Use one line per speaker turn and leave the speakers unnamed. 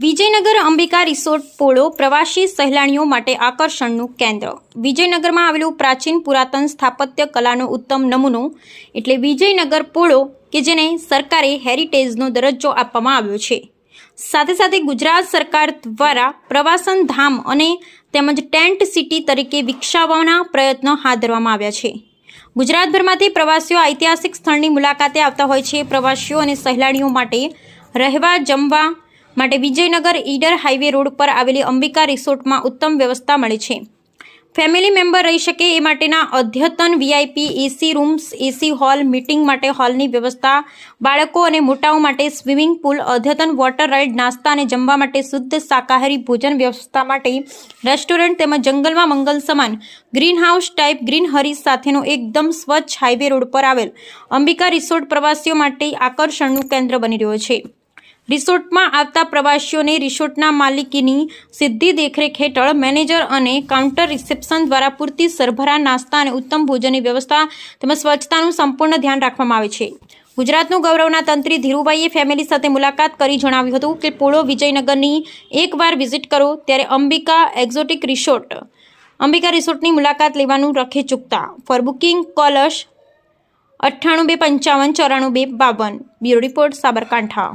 Vijaynagar Ambika resort પોળો પ્રવાસી સહેલાણીઓ માટે આકર્ષણનું કેન્દ્ર. વિજયનગરમાં આવેલું પ્રાચીન પુરાતન સ્થાપત્ય કલાનો ઉત્તમ નમૂનો એટલે વિજયનગર પોળો કે જેને સરકારે હેરિટેજનો દરજ્જો આપવામાં આવ્યો છે. સાથે સાથે ગુજરાત સરકાર દ્વારા પ્રવાસન ધામ અને તેમજ ટેન્ટ સિટી તરીકે વિકસાવવાના પ્રયત્નો હાથ ધરવામાં આવ્યા છે. ગુજરાતભરમાંથી પ્રવાસીઓ ઐતિહાસિક સ્થળની મુલાકાતે આવતા હોય છે. પ્રવાસીઓ અને સહેલાણીઓ માટે રહેવા, જમવા માટે વિજયનગર ઈડર હાઈવે રોડ પર આવેલી અંબિકા રિસોર્ટમાં ઉત્તમ વ્યવસ્થા મળે છે. ફેમિલી મેમ્બર રહી શકે એ માટેના અદ્યતન VIP, AC rooms, AC hall, meeting માટે હોલની વ્યવસ્થા, બાળકો અને મોટાઓ માટે સ્વિમિંગ પુલ, અદ્યતન વોટર રાઇડ, નાસ્તા અને જમવા માટે શુદ્ધ શાકાહારી ભોજન વ્યવસ્થા માટે રેસ્ટોરન્ટ તેમજ જંગલમાં મંગલ સમાન ગ્રીન હાઉસ ટાઈપ ગ્રીન હરીસ સાથેનો એકદમ સ્વચ્છ હાઈવે રોડ પર આવેલ અંબિકા રિસોર્ટ પ્રવાસીઓ માટે આકર્ષણનું કેન્દ્ર બની રહ્યો છે. રિસોર્ટમાં આવતા પ્રવાસીઓને રિસોર્ટના માલિકીની સીધી દેખરેખ હેઠળ મેનેજર અને કાઉન્ટર રિસેપ્શન દ્વારા પૂરતી સરભરા, નાસ્તા અને ઉત્તમ ભોજનની વ્યવસ્થા તેમજ સ્વચ્છતાનું સંપૂર્ણ ધ્યાન રાખવામાં આવે છે. ગુજરાતનું ગૌરવના તંત્રી ધીરુભાઈએ ફેમિલી સાથે મુલાકાત કરી જણાવ્યું હતું કે પોળો વિજયનગરની એકવાર વિઝિટ કરો ત્યારે અંબિકા એક્ઝોટિક રિસોર્ટ. અંબિકા રિસોર્ટની મુલાકાત લેવાનું રખે ચૂકતા. ફોર બુકિંગ કોલશ અઠ્ઠાણું બે પંચાવન, ચોરાણું બે બાવન. Bureau report, Sabarkantha.